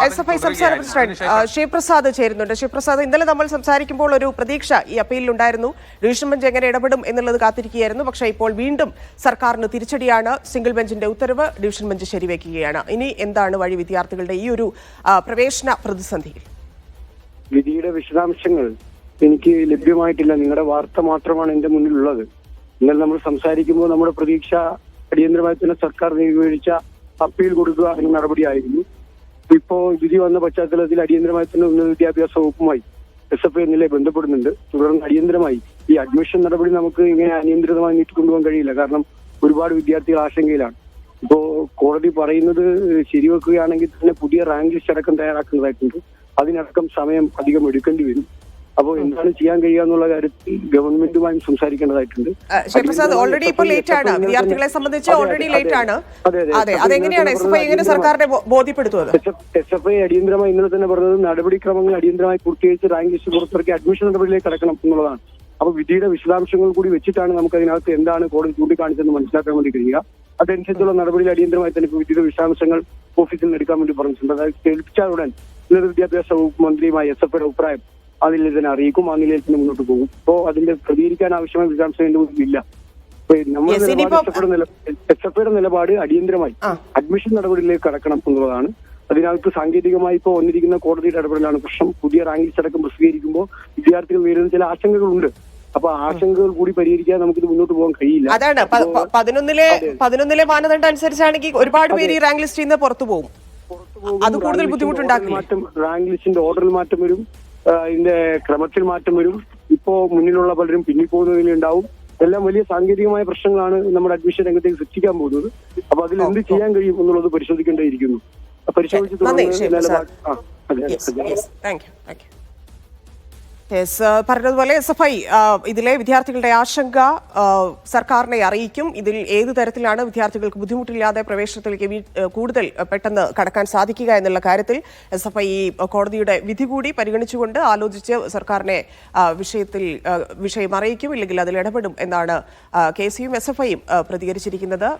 S F I സംസ്ഥാന തുടരുകയായിരുന്നു. President Sivaprasad ചേരുന്നുണ്ട്. ശിവപ്രസാദ് ഇന്നലെ നമ്മൾ സംസാരിക്കുമ്പോൾ ഒരു പ്രതീക്ഷ ഈ അപ്പീലിൽ ഉണ്ടായിരുന്നു. ഡിവിഷൻ ബെഞ്ച് എങ്ങനെ ഇടപെടും എന്നുള്ളത് കാത്തിരിക്കുകയായിരുന്നു. പക്ഷേ ഇപ്പോൾ വീണ്ടും സർക്കാരിന് തിരിച്ചടിയാണ്. സിംഗിൾ ബെഞ്ചിന്റെ ഉത്തരവ് ഡിവിഷൻ ബെഞ്ച് ശരിവെക്കുകയാണ്. ഇനി എന്താണ് വഴി വിദ്യാർത്ഥികളുടെ ഈ ഒരു പ്രവേശന പ്രതിസന്ധിയിൽ? വിധിയുടെ വിശദാംശങ്ങൾ എനിക്ക് ലഭ്യമായിട്ടില്ല. നിങ്ങളുടെ വാർത്ത മാത്രമാണ് എന്റെ മുന്നിലുള്ളത്. ഇന്നലെ നമ്മൾ സംസാരിക്കുമ്പോൾ നമ്മുടെ പ്രതീക്ഷ അടിയന്തരമായി തന്നെ സർക്കാർ നിയോഗിച്ച അപ്പീൽ കൊടുക്കുക എന്ന നടപടിയായിരുന്നു. ഇപ്പോ വിധി വന്ന പശ്ചാത്തലത്തിൽ അടിയന്തരമായി തന്നെ ഉന്നത വിദ്യാഭ്യാസ വകുപ്പുമായി എസ് എഫ് ഐ എന്നിലെ ബന്ധപ്പെടുന്നുണ്ട്. തുടർന്ന് അടിയന്തരമായി ഈ അഡ്മിഷൻ നടപടി നമുക്ക് ഇങ്ങനെ അനിയന്ത്രിതമായി നീട്ടിക്കൊണ്ടുപോകാൻ കഴിയില്ല. കാരണം ഒരുപാട് വിദ്യാർത്ഥികൾ ആശങ്കയിലാണ്. ഇപ്പോ കോടതി പറയുന്നത് ശരിവെക്കുകയാണെങ്കിൽ തന്നെ പുതിയ റാങ്ക് ലിസ്റ്റ് അടക്കം തയ്യാറാക്കുന്നതായിട്ടുണ്ട്. അതിനടക്കം സമയം അധികം എടുക്കേണ്ടി വരും. അപ്പോൾ എന്താണ് ചെയ്യാൻ കഴിയുക എന്നുള്ള കാര്യത്തിൽ ഗവൺമെന്റുമായും സംസാരിക്കേണ്ടതായിട്ടുണ്ട്. ഓൾറെഡി ഇപ്പോൾ ലേറ്റ് ആണ്. വിദ്യാർത്ഥികളെ സംബന്ധിച്ച് ഓൾറെഡി ലേറ്റ് ആണ്. അതെ അതെങ്ങനെയാണ് എസ് എഫ് ഐ എങ്ങനെ സർക്കാരിനെ ബോ- ബോധ്യപ്പെടുത്തുന്നത്? എസ് എഫ് ഐ അടിയന്തരമായി ഇന്നലെ തന്നെ പറഞ്ഞത് നടപടിക്രമങ്ങൾ അടിയന്തരമായി പൂർത്തീകരിച്ച് റാങ്ക് ലിസ്റ്റ് പുറത്തിറക്കി അഡ്മിഷൻ നടപടിയിലേക്ക് കടക്കണം എന്നുള്ളതാണ്. അപ്പൊ വിധിയുടെ വിശദാംശങ്ങൾ കൂടി വെച്ചിട്ടാണ് നമുക്ക് അതിനകത്ത് എന്താണ് കോടതി ചൂണ്ടിക്കാണിച്ചതെന്ന് മനസ്സിലാക്കാൻ വേണ്ടി കഴിയുക. അതനുസരിച്ചുള്ള നടപടിയിൽ അടിയന്തരമായി തന്നെ വിധിയുടെ വിശദാംശങ്ങൾ ഓഫീസിൽ നിന്ന് എടുക്കാൻ വേണ്ടി പറഞ്ഞിട്ടുണ്ട്. അതായത് കേൾപ്പിച്ചാൽ ഉടൻ ഉന്നത വിദ്യാഭ്യാസ വകുപ്പ് മന്ത്രിയുമായി എസ് എഫ് ഐയുടെ അഭിപ്രായം അതിൽ ഇതിനെ അറിയിക്കും ആ നിലയിൽ തന്നെ മുന്നോട്ട് പോകും. ഇപ്പോ അതിന്റെ പ്രതികരിക്കാൻ ആവശ്യമായ വിശദാംശം എന്റെ ഇപ്പൊ നമ്മുടെ നിലപാട് എസ് എഫ് ഐയുടെ നിലപാട് അടിയന്തരമായി അഡ്മിഷൻ നടപടിയിലേക്ക് കടക്കണം എന്നുള്ളതാണ്. അതിനകത്ത് സാങ്കേതികമായി ഇപ്പോൾ വന്നിരിക്കുന്ന കോടതിയുടെ ഇടപെടലാണ് പ്രശ്നം. പുതിയ റാങ്ക് ലിസ്റ്റ് അടക്കം പ്രസിദ്ധീകരിക്കുമ്പോൾ വിദ്യാർത്ഥികൾ നേരിടുന്ന ചില ആശങ്കകളുണ്ട്. അപ്പൊ ആ ആശങ്കകൾ കൂടി പരിഹരിക്കാൻ നമുക്ക് ഇത് മുന്നോട്ട് പോകാൻ കഴിയില്ല. അതാണ്. പതിനൊന്നിലെ പതിനൊന്നിലെ മാനദണ്ഡം അനുസരിച്ചാണെങ്കിൽ ഒരുപാട് പേര് ഈ റാങ്ക് ലിസ്റ്റിൽ നിന്ന് പുറത്തു പോകും. അത് കൂടുതൽ ബുദ്ധിമുട്ടുണ്ടാക്കും മാറ്റം റാങ്ക് ലിസ്റ്റിന്റെ ഓർഡറിൽ മാറ്റം വരും. ആ, ഇതിന്റെ ക്രമത്തിൽ മാറ്റം വരും. ഇപ്പോ മുന്നിലുള്ള പലരും ഉണ്ടാവും എല്ലാം വലിയ സാങ്കേതികമായ പ്രശ്നങ്ങളാണ് നമ്മുടെ അഡ്മിഷൻ രംഗത്തേക്ക് സൃഷ്ടിക്കാൻ പോകുന്നത്. അപ്പൊ അതിൽ എന്ത് ചെയ്യാൻ കഴിയും എന്നുള്ളത് പരിശോധിക്കേണ്ടിയിരിക്കുന്നു പരിശോധിച്ചു തുടർന്ന് നിലപാട് ആ അതെ താങ്ക് യു യെസ് പറഞ്ഞതുപോലെ എസ് എഫ് ഐ ഇതിലെ വിദ്യാർത്ഥികളുടെ ആശങ്ക സർക്കാരിനെ അറിയിക്കും. ഇതിൽ ഏത് തരത്തിലാണ് വിദ്യാർത്ഥികൾക്ക് ബുദ്ധിമുട്ടില്ലാതെ പ്രവേശനത്തിലേക്ക് കൂടുതൽ പെട്ടെന്ന് കടക്കാൻ സാധിക്കുക എന്നുള്ള കാര്യത്തിൽ എസ് എഫ് ഐ കോടതിയുടെ വിധി കൂടി പരിഗണിച്ചുകൊണ്ട് ആലോചിച്ച് സർക്കാരിനെ വിഷയത്തിൽ വിഷയം അറിയിക്കും ഇല്ലെങ്കിൽ അതിൽ ഇടപെടും എന്നാണ് കെ സിയും എസ് എഫ് ഐയും പ്രതികരിച്ചിരിക്കുന്നത്.